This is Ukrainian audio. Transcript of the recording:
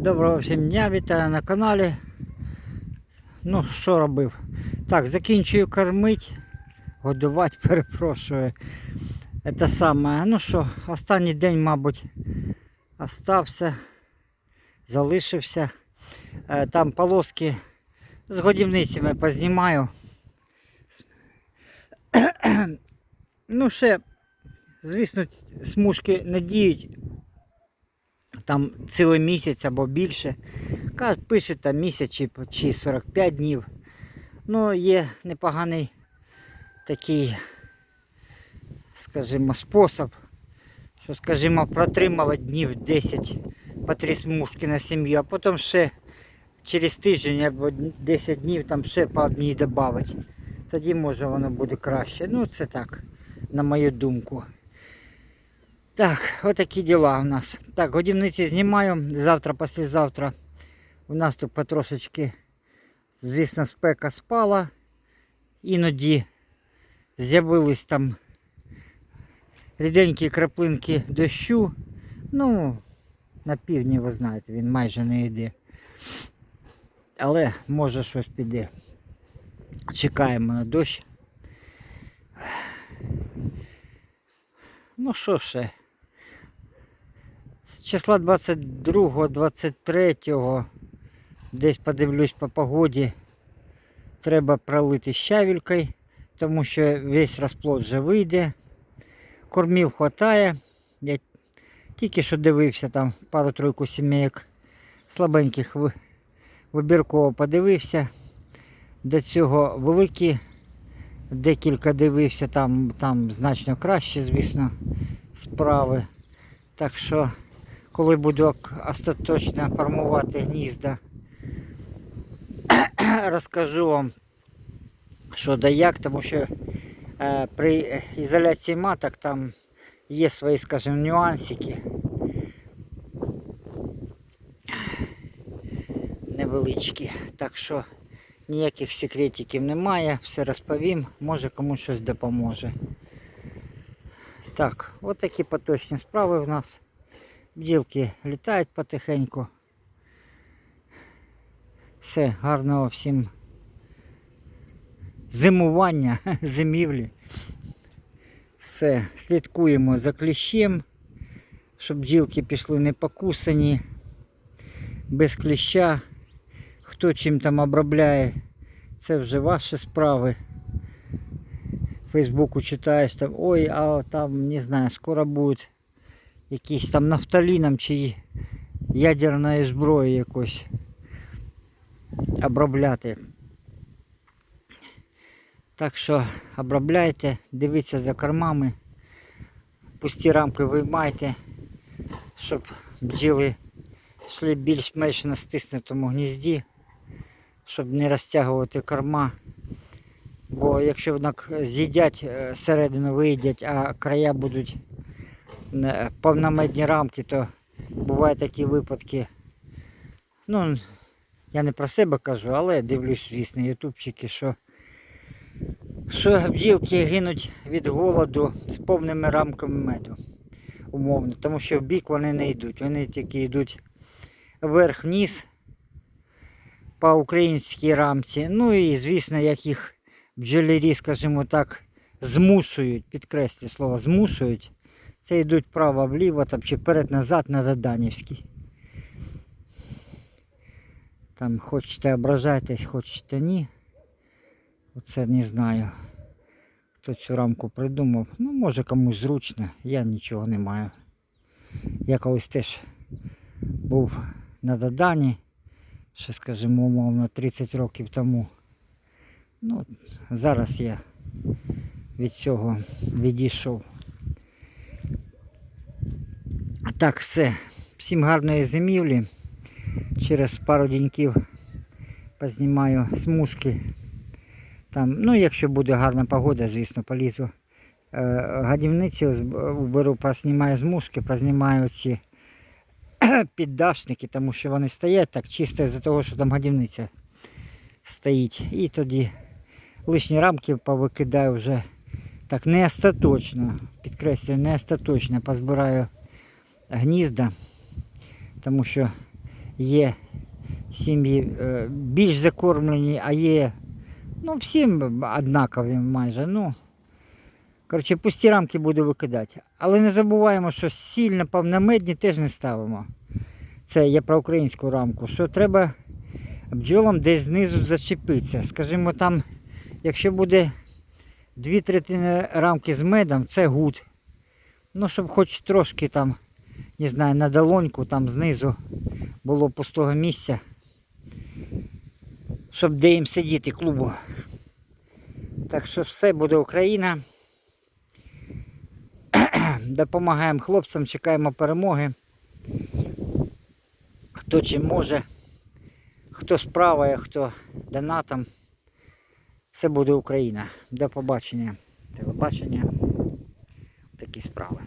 Доброго всім дня, вітаю на каналі. Ну, що робив? Так, закінчую кормить, годувати, перепрошую. Це саме. Ну що, останній день, мабуть, остався, залишився. Е, Там полоски з годівницями познімаю. Ну, ще, звісно, смужки не діють там цілий місяць або більше. Пише там місяць чи 45 днів. Ну, є непоганий такий, скажімо, спосіб, що, скажімо, протримувати днів 10 по три смужки на сім'ю, а потім ще через тиждень або 10 днів там ще по одній додати. Тоді може воно буде краще. Ну, це так, на мою думку. Так, отакі діла у нас. Так, годівниці знімаю. Завтра, післязавтра у нас тут потрошечки, звісно, спека спала. Іноді з'явились там ріденькі краплинки дощу. Ну, на півдні, ви знаєте, він майже не йде. Але може щось піде. Чекаємо на дощ. Ну що ще? Числа 22-23 десь подивлюсь по погоді. Треба пролити щавелькою, тому що весь розплод вже вийде. Кормів хватає. Я тільки що дивився там пару-тройку сімейок слабеньких вибірково подивився. До цього великі декілька дивився, там, там значно краще, звісно, справи. Так що, коли буду остаточно формувати гнізда, розкажу вам, що да як, тому що е, при ізоляції маток там є свої, скажімо, нюансики. Невеличкі. Так що ніяких секретиків немає, все розповім, може комусь щось допоможе. Так, от такі поточні справи в нас. Бджілки літають потихеньку. Все, гарного всім зимування, зимівлі. Все, слідкуємо за кліщем, щоб бджілки пішли не покусані, без кліща. Хто чим там обробляє, це вже ваші справи. Фейсбуку читаєш там, ой, а там, не знаю, скоро буде якийсь там нафталіном чи ядерною зброєю якось обробляти. Так що обробляйте, дивіться за кормами, пусті рамки виймайте, щоб бджіли йшли більш-менш на стиснутому гнізді, щоб не розтягувати корма. Бо якщо з'їдять е, середину виїдять, а края будуть повномедні рамки, то бувають такі випадки. Ну, я не про себе кажу, але дивлюсь, звісно, ютубчики, що, що бджілки гинуть від голоду з повними рамками меду. Умовно, тому що в бік вони не йдуть. Вони тільки йдуть вверх-вниз по українській рамці. Ну і звісно, як їх бджолярі, скажімо так, змушують, підкреслю слово, змушують. Це йдуть право-вліво там, чи вперед-назад на Доданівський. Там хочете ображайтесь, хочете ні. Оце не знаю. Хто цю рамку придумав. Ну, може комусь зручно, я нічого не маю. Я колись теж був на Додані, ще скажімо, умовно, 30 років тому. Ну, зараз я від цього відійшов. Так, все. Всім гарної зимівлі. Через пару деньків познімаю смужки. Там, ну, якщо буде гарна погода, звісно, полізу. Е, гадівниці уберу, познімаю змушки, познімаю ці піддашники, тому що вони стоять так чисто з-за того, що там гадівниця стоїть. І тоді лишні рамки повикидаю вже так не остаточно, підкреслюю, не остаточно позбираю гнізда, тому що є сім'ї е, більш закормлені, а є ну, всім однакові майже. Ну, коротше, пусті рамки буду викидати. Але не забуваємо, що сильно повномедні теж не ставимо. Це я про українську рамку. Що треба бджолам десь знизу зачепитися. Скажімо, там, якщо буде дві третини рамки з медом, це гуд. Ну, щоб хоч трошки там, не знаю, на долоньку там знизу було пустого місця. Щоб де їм сидіти клубу. Так що все буде Україна. Допомагаємо хлопцям, чекаємо перемоги. Хто чим може, хто справа, хто донатом. Все буде Україна. До побачення. Телебачення. Такі справи.